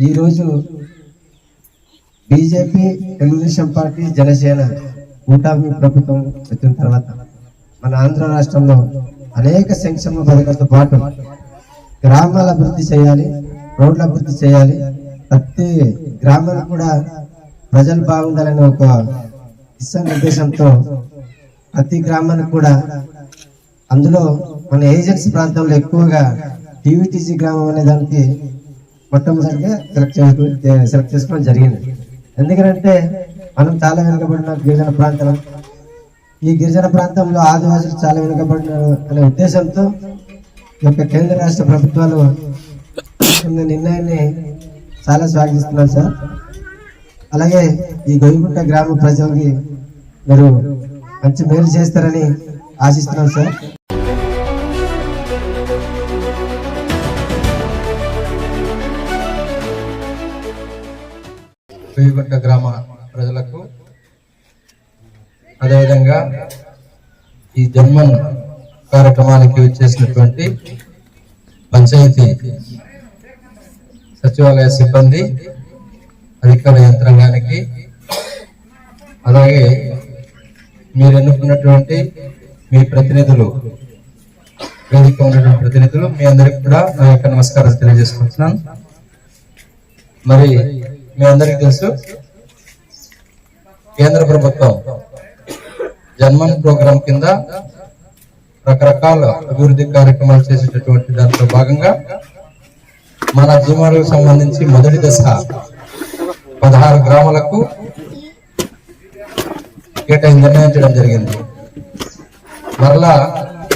ఈరోజు BJP Telugu Desam party Janasena కూటమి ప్రభుత్వం వచ్చిన తర్వాత మన ఆంధ్ర రాష్ట్రంలో అనేక సంక్షేమ పథకాలతో పాటు గ్రామాల అభివృద్ధి చేయాలి రోడ్ల అభివృద్ధి చేయాలి. ప్రతి గ్రామాలు కూడా ప్రజలు బాగుండాలనే ఒక ఇష్ట నిర్దేశంతో ప్రతి గ్రామానికి కూడా అందులో మన ఏజెన్సీ ప్రాంతంలో ఎక్కువగా టీవీటీసీ గ్రామం అనే దానికి మొట్టమొదటిగా సెలెక్ట్ చేసుకో సెలెక్ట్ చేసుకోవడం జరిగింది. ఎందుకంటే మనం చాలా వెనుకబడిన గిరిజన ప్రాంతం. ఈ గిరిజన ప్రాంతంలో ఆదివాసులు చాలా వెనుకబడినారు అనే ఉద్దేశంతో ఈ యొక్క కేంద్ర రాష్ట్ర ప్రభుత్వాలు నిర్ణయాన్ని చాలా స్వాగతిస్తున్నాను సార్. అలాగే ఈ గొయ్యగుంట గ్రామ ప్రజలకి మీరు మంచి మేలు చేస్తారని ఆశిస్తున్నాం సార్. వేగుంట గ్రామ ప్రజలకు అదేవిధంగా ఈ జన్మన్ కార్యక్రమానికి వచ్చేసినటువంటి పంచాయతీ సచివాలయ సిబ్బంది అధికార యంత్రాంగానికి అలాగే మీరు ఎన్నుకున్నటువంటి మీ ప్రతినిధులు వేదిక ఉన్నటువంటి ప్రతినిధులు మీ అందరికి కూడా నా యొక్క నమస్కారం తెలియజేసుకుంటున్నాను. మరి మీ అందరికీ తెలుసు. కేంద్ర ప్రభుత్వం జన్మన్ ప్రోగ్రాం కింద రకరకాల అభివృద్ధి కార్యక్రమాలు చేసేటటువంటి దాంట్లో భాగంగా మన జీవనకు సంబంధించి మొదటి దశ పదహారు గ్రామాలకు కేటాయి నిర్ణయించడం జరిగింది. మరలా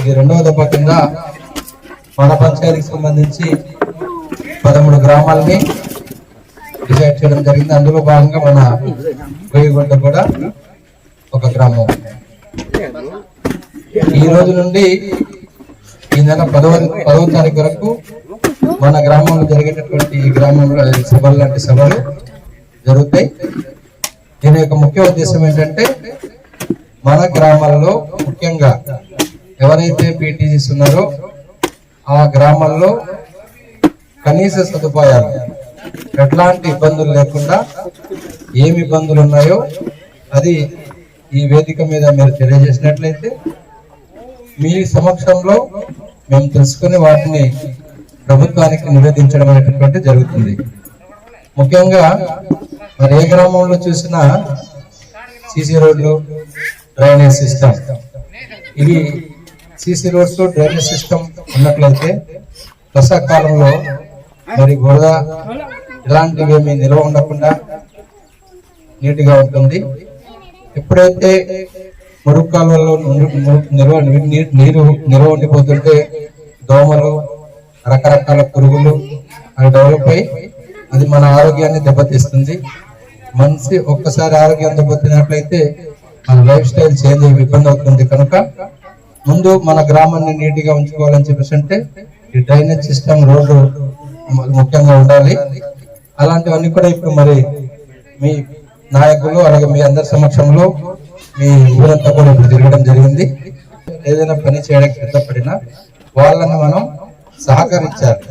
ఇది రెండవ దఫ కింద మన పంచాయతీకి సంబంధించి పదమూడు గ్రామాలని డిసైడ్ చేయడం జరిగింది. అందులో భాగంగా మన వేయగుంట కూడా ఒక గ్రామం. ఈ రోజు నుండి ఈ నెల పదవ పదవ తారీఖు వరకు మన గ్రామంలో జరిగేటటువంటి గ్రామంలో సభలు లాంటి సభలు జరుగుతాయి. దీని యొక్క ముఖ్య ఉద్దేశం ఏంటంటే మన గ్రామాల్లో ముఖ్యంగా ఎవరైతే పీటీసీస్ ఉన్నారో ఆ గ్రామాల్లో కనీస సదుపాయాలు ఎట్లాంటి ఇబ్బందులు లేకుండా ఏమి ఇబ్బందులు ఉన్నాయో అది ఈ వేదిక మీద మీరు తెలియజేసినట్లయితే మీ సమక్షంలో మేము తెలుసుకుని వాటిని ప్రభుత్వానికి నివేదించడం అనేటటువంటి జరుగుతుంది. ముఖ్యంగా మరి ఏ గ్రామంలో చూసినా సీసీ రోడ్లు డ్రైనేజ్ సిస్టమ్. ఇది సీసీ రోడ్స్ డ్రైనేజ్ సిస్టమ్ ఉన్నట్లయితే వర్షాకాలంలో కాలంలో మరి బురద ఇలాంటివి ఏమి నిల్వ ఉండకుండా నీట్గా ఉంటుంది. ఎప్పుడైతే మురుగు కాలువల్లో నిల్వ నీరు నిల్వ ఉండిపోతుంటే దోమలు రకరకాల పురుగులు అవి డెవలప్ అయి అది మన ఆరోగ్యాన్ని దెబ్బతీస్తుంది. మనిషి ఒక్కసారి ఆరోగ్యం దెబ్బతిన్నట్లయితే మన లైఫ్ స్టైల్ చేంజ్ ఇబ్బంది అవుతుంది కనుక ముందు మన గ్రామాన్ని నీట్గా ఉంచుకోవాలని చెప్పేసి అంటే ఈ డ్రైనేజ్ సిస్టమ్ రోడ్డు ముఖ్యంగా ఉండాలి. అలాంటివన్నీ కూడా ఇప్పుడు మరి మీ నాయకులు అలాగే మీ అందరి సమక్షంలో మీ ఊరంతా కూడా ఇప్పుడు తిరగడం జరిగింది. ఏదైనా పని చేయడానికి సిద్ధపడినా వాళ్ళని మనం సహకరించాలి.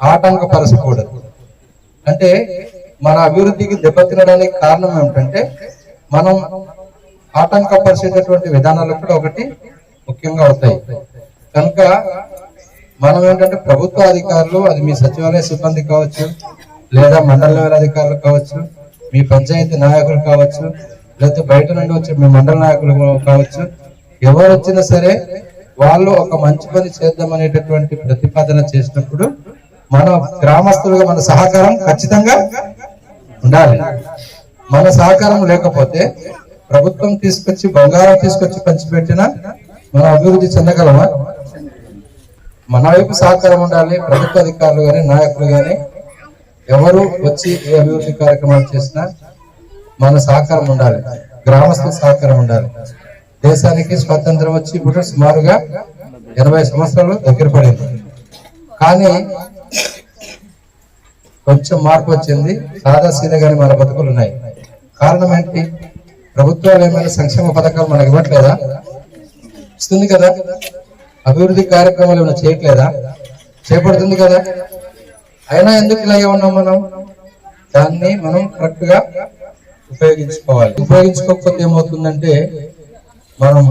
ఆటంకపరచకూడదు అంటే మన అభివృద్ధికి దెబ్బతినడానికి కారణం ఏమిటంటే మనం ఆటంకపరిచేటటువంటి విధానాలు కూడా ఒకటి ముఖ్యంగా అవుతాయి. కనుక మనం ఏంటంటే ప్రభుత్వ అధికారులు అది మీ సచివాలయ సిబ్బంది కావచ్చు లేదా మండల లెవెల్ అధికారులు కావచ్చు మీ పంచాయతీ నాయకులు కావచ్చు లేకపోతే బయట నుండి వచ్చే మీ మండల నాయకులు కావచ్చు ఎవరు వచ్చినా సరే వాళ్ళు ఒక మంచి పని చేద్దామనేటటువంటి ప్రతిపాదన చేసినప్పుడు మన గ్రామస్తులుగా మన సహకారం ఖచ్చితంగా ఉండాలి. మన సహకారం లేకపోతే ప్రభుత్వం తీసుకొచ్చి బంగారం తీసుకొచ్చి పంచిపెట్టినా మనం అభివృద్ధి చెందగలమా? మన వైపు సహకారం ఉండాలి ప్రభుత్వ అధికారులు కానీ నాయకులు కానీ ఎవరు వచ్చి ఏ అభివృద్ధి కార్యక్రమాలు చేసినా మన సహకారం ఉండాలి గ్రామస్తుల సహకారం ఉండాలి. దేశానికి స్వాతంత్రం వచ్చి ఇప్పుడు సుమారుగా ఎనభై సంవత్సరాలు దగ్గర పడింది. కానీ కొంచెం మార్పు వచ్చింది సాదా సీదగాని మన బతుకులు ఉన్నాయి. కారణం ఏంటి? ప్రభుత్వాలు ఏమైనా సంక్షేమ పథకాలు మనకి ఇవ్వట్లేదా? ఇస్తుంది కదా. అభివృద్ధి కార్యక్రమాలు ఏమైనా చేయట్లేదా? చేపడుతుంది కదా. అయినా ఎందుకు ఇలాగే ఉన్నాం మనం? దాన్ని మనం కరెక్ట్గా ఉపయోగించుకోవాలి. ఉపయోగించుకోకపోతే ఏమవుతుందంటే మనం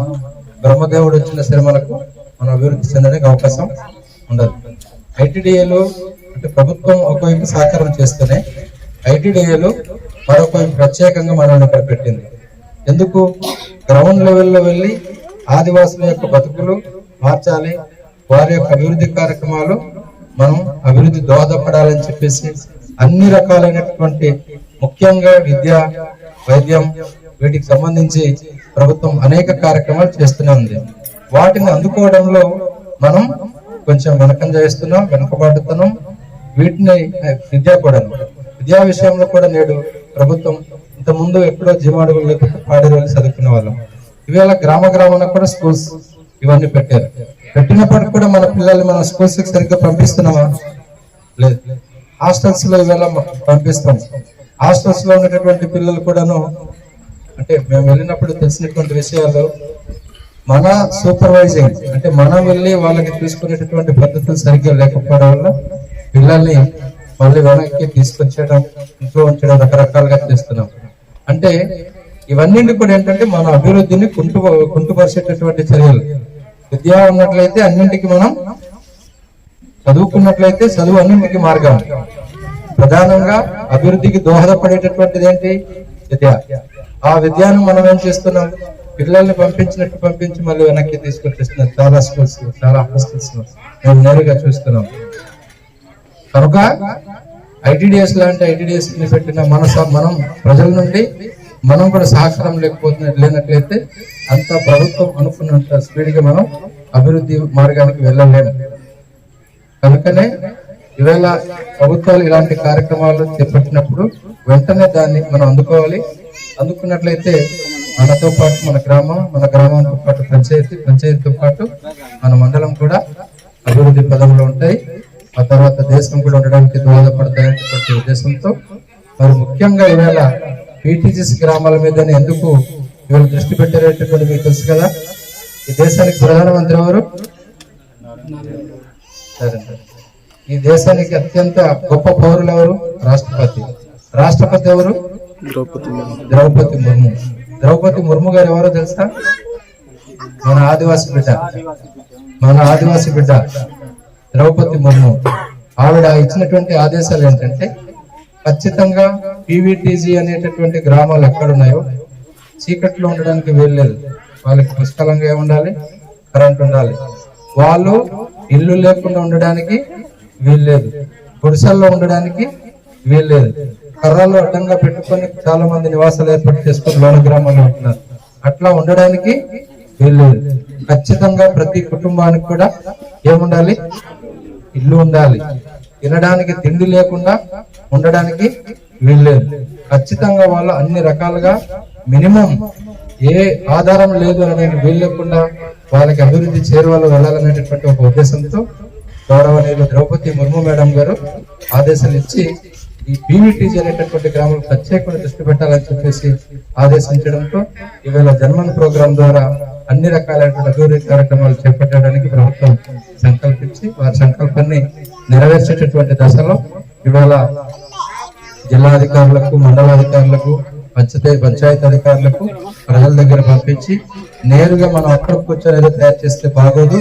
బ్రహ్మదేవుడు వచ్చిన శ్రమలకు మనం అభివృద్ధి చెందడానికి అవకాశం ఉండదు. ఐటీడీఏలు అంటే ప్రభుత్వం ఒకవైపు సహకారం చేస్తూనే ఐటీడీఏలు మరొకవైపు ప్రత్యేకంగా మనల్ని ఇక్కడ పెట్టింది. ఎందుకు? గ్రౌండ్ లెవెల్లో వెళ్ళి ఆదివాసుల యొక్క బతుకులు మార్చాలి. వారి యొక్క అభివృద్ధి కార్యక్రమాలు మనం అభివృద్ధి దోహదపడాలని చెప్పేసి అన్ని రకాలైనటువంటి ముఖ్యంగా విద్య వైద్యం వీటికి సంబంధించి ప్రభుత్వం అనేక కార్యక్రమాలు చేస్తూనే ఉంది వాటిని అందుకోవడంలో మనం కొంచెం వెనకం చేస్తున్నాం వెనుకబాటుతున్నాం వీటిని విద్య కూడా విద్యా విషయంలో కూడా నేడు ప్రభుత్వం ఇంత ముందు ఎప్పుడో జిమాడుగులు లేకపోతే పాడేరు వెళ్ళి చదువుకునే వాళ్ళం ఇవాళ గ్రామ గ్రామంలో కూడా స్కూల్స్ ఇవన్నీ పెట్టారు. పెట్టినప్పటికి కూడా మన పిల్లల్ని మనం స్కూల్స్ సరిగ్గా పంపిస్తున్నామా? లేదు. హాస్టల్స్లో ఇవాళ పంపిస్తాం. హాస్టల్స్లో ఉన్నటువంటి పిల్లలు కూడాను అంటే మేము వెళ్ళినప్పుడు తెలిసినటువంటి విషయాలు మన సూపర్వైజింగ్ అంటే మనం వెళ్ళి వాళ్ళకి తీసుకునేటటువంటి పద్ధతులు సరిగ్గా లేకపోవడం వల్ల పిల్లల్ని మళ్ళీ వెనక్కి తీసుకొచ్చేయడం ఇంట్లో ఉంచడం రకరకాలుగా చేస్తున్నాం. అంటే ఇవన్నీ కూడా ఏంటంటే మన అభివృద్ధిని కుంటు కుంటుపరిచేటటువంటి చర్యలు. విద్య ఉన్నట్లయితే అన్నింటికి మనం చదువుకున్నట్లయితే చదువు అన్నింటికి మార్గం. ప్రధానంగా అభివృద్ధికి దోహదపడేటటువంటిది ఏంటి? విద్య. ఆ విద్యను మనం ఏం చేస్తున్నాం? పిల్లల్ని పంపించినట్టు పంపించి మళ్ళీ వెనక్కి తీసుకొచ్చేస్తున్నారు. చాలా స్కూల్స్ చాలా హాస్టల్స్ మేము నేరుగా చూస్తున్నాం. కనుక ఐటీడీఎస్ లాంటి ఐటీడీఎస్ని పెట్టిన మన మనం ప్రజల నుండి మనం కూడా సహకారం లేకపోతే లేనట్లయితే అంత ప్రభుత్వం అనుకున్నంత స్పీడ్గా మనం అభివృద్ధి మార్గానికి వెళ్ళలేము. కనుకనే ఈవేళ ప్రభుత్వాలు ఇలాంటి కార్యక్రమాలు చేపట్టినప్పుడు వెంటనే దాన్ని మనం అందుకోవాలి. అందుకున్నట్లయితే మనతో పాటు మన గ్రామం మన గ్రామంతో పాటు పంచాయతీ పంచాయతీతో పాటు మన మండలం కూడా అభివృద్ధి పదంలో ఉంటాయి. ఆ తర్వాత దేశం కూడా ఉండడానికి దోహదపడతాయనేటువంటి ఉద్దేశంతో మరి ముఖ్యంగా ఈవేళ పీటీసీస్ గ్రామాల మీద ఎందుకు ఇవాళ దృష్టి పెట్టేటటువంటి మీకు తెలుసు కదా? ఈ దేశానికి ప్రధానమంత్రి ఎవరు? సరే ఈ దేశానికి అత్యంత గొప్ప పౌరులు ఎవరు? రాష్ట్రపతి. రాష్ట్రపతి ఎవరు? ద్రౌపది ముర్ము. ద్రౌపది ముర్ము గారు ఎవరో తెలుసా? మన ఆదివాసి బిడ్డ. మన ఆదివాసి బిడ్డ. ద్రౌపది ముర్ము. ఆవిడ ఇచ్చినటువంటి ఆదేశాలు ఏంటంటే ఖచ్చితంగా పీవీటీజీ అనేటటువంటి గ్రామాలు ఎక్కడున్నాయో చీకట్లో ఉండడానికి వీల్లేదు. వాళ్ళకి పుష్కలంగా ఏముండాలి కరెంట్ ఉండాలి. వాళ్ళు ఇల్లు లేకుండా ఉండడానికి వీల్లేదు. గుడిసెల్లో ఉండడానికి వీల్లేదు. కర్రలు అడ్డంగా పెట్టుకొని చాలా మంది నివాసాలు ఏర్పాటు చేసుకుని లోన గ్రామాల్లో ఉంటున్నారు. అట్లా ఉండడానికి వీల్లేదు. ఖచ్చితంగా ప్రతి కుటుంబానికి కూడా ఏముండాలి? ఇల్లు ఉండాలి. తినడానికి తిండి లేకుండా ఉండడానికి వీల్లేదు. ఖచ్చితంగా వాళ్ళు అన్ని రకాలుగా మినిమం ఏ ఆధారం లేదు అనే వీల్లేకుండా వాళ్ళకి అభివృద్ధి చేరువలో వెళ్ళాలనేటటువంటి ఒక ఉద్దేశంతో గౌరవనీయులు ద్రౌపది ముర్ము మేడం గారు ఆదేశాలు ఇచ్చి ఈ బీవీటీజీ అనేటటువంటి గ్రామం ప్రత్యేకమైన దృష్టి పెట్టాలని చెప్పేసి ఆదేశించడంతో ఈవేళ జన్మన్ ప్రోగ్రాం ద్వారా అన్ని రకాలైనటువంటి అభివృద్ధి కార్యక్రమాలు చేపట్టడానికి ప్రభుత్వం సంకల్పించి వారి సంకల్పాన్ని నెరవేర్చేటటువంటి దశలో ఇవాళ జిల్లాధికారులకు మండలాధికారులకు పంచాయతీ పంచాయతీ అధికారులకు ప్రజల దగ్గర పంపించి నేరుగా మనం అక్కడ కూర్చొని ఏదో తయారు చేస్తే బాగోదు.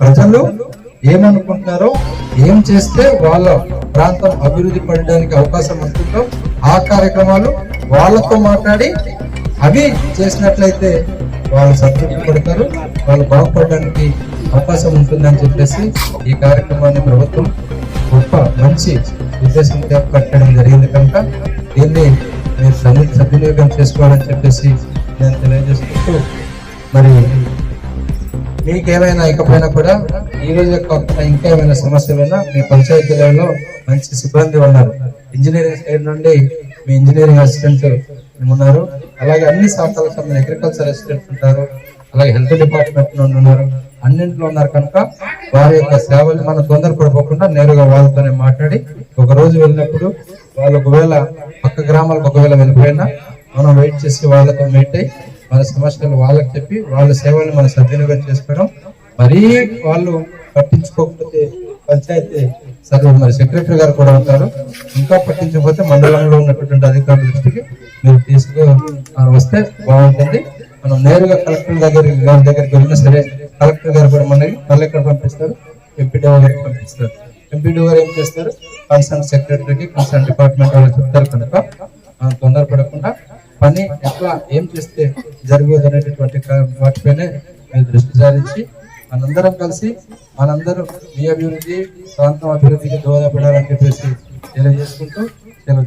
ప్రజలు ఏమనుకుంటున్నారో ఏం చేస్తే వాళ్ళ ప్రాంతం అభివృద్ధి పడడానికి అవకాశం ఉంటుందో ఆ కార్యక్రమాలు వాళ్ళతో మాట్లాడి అవి చేసినట్లయితే వాళ్ళు సంతృప్తి పడతారు వాళ్ళు బాగుపడడానికి అవకాశం ఉంటుందని చెప్పేసి ఈ కార్యక్రమాన్ని ప్రభుత్వం గొప్ప మంచి ఉద్దేశంతో కట్టడం జరిగింది కనుక దీన్ని మీరు సద్వి- సద్వినియోగం చేసుకోవాలని చెప్పేసి నేను తెలియజేసుకుంటూ మరి మీకేమైనా ఇకపోయినా కూడా ఈ రోజు కాకుండా ఇంకా ఏమైనా సమస్యలైనా మీ పంచాయతీలలో మంచి సిబ్బంది ఉన్నారు. ఇంజనీరింగ్ సైడ్ నుండి మీ ఇంజనీరింగ్ అసిస్టెంట్ ఉన్నారు. అలాగే అన్ని శాఖలకు సంబంధించిన అగ్రికల్చర్ అసిస్టెంట్ ఉంటారు. అలాగే హెల్త్ డిపార్ట్మెంట్ నుండి ఉన్నారు. అన్నింటిలో ఉన్నారు కనుక వారి యొక్క సేవలు మనం తొందరపడిపోకుండా నేరుగా వాళ్ళతోనే మాట్లాడి ఒక రోజు వెళ్ళినప్పుడు వాళ్ళు ఒకవేళ పక్క గ్రామాలకు ఒకవేళ వెళ్ళిపోయినా మనం వెయిట్ చేసి వాళ్ళతో మీట్ అయ్యి మన సమస్యలు వాళ్ళకి చెప్పి వాళ్ళ సేవల్ని మనం సద్వినియోగం చేసుకోవడం. మరీ వాళ్ళు పట్టించుకోకపోతే పంచాయతీ సరే మరి సెక్రటరీ గారు కూడా ఉంటారు. ఇంకా పట్టించకపోతే మండలంలో ఉన్నటువంటి అధికారుల దృష్టికి మీరు తీసుకు వస్తే బాగుంటుంది. మనం నేరుగా కలెక్టర్ దగ్గర గారి దగ్గరికి వెళ్ళినా సరే కలెక్టర్ గారు కూడా మనకి కలెక్టర్ పంపిస్తారు? ఎంపీడీ గారికి పంపిస్తారు. ఎంపీడీ గారు ఏం చేస్తారు? కన్సర్న్ సెక్రటరీకి కన్సర్న్ డిపార్ట్మెంట్ వాళ్ళు చెప్తారు కనుక తొందర తొందరపడకుండా పని ఎట్లా ఏం చేస్తే జరగదు అనేటటువంటి వాటిపైనే దృష్టి సారించి మనందరం కలిసి మనందరం మీ అభివృద్ధి ప్రాంతం అభివృద్ధికి దోహదపడాలని చెప్పేసి తెలియజేసుకుంటూ తెలియజేస్తాం